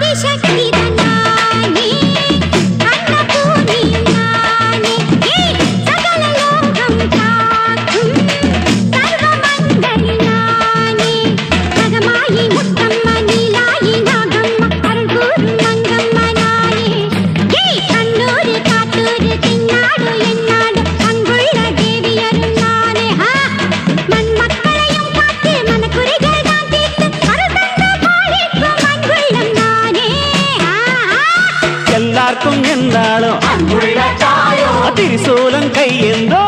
বেশাখী দান எல்லாருக்கும் என்றாலும். திரிசூலம் கையெந்தோ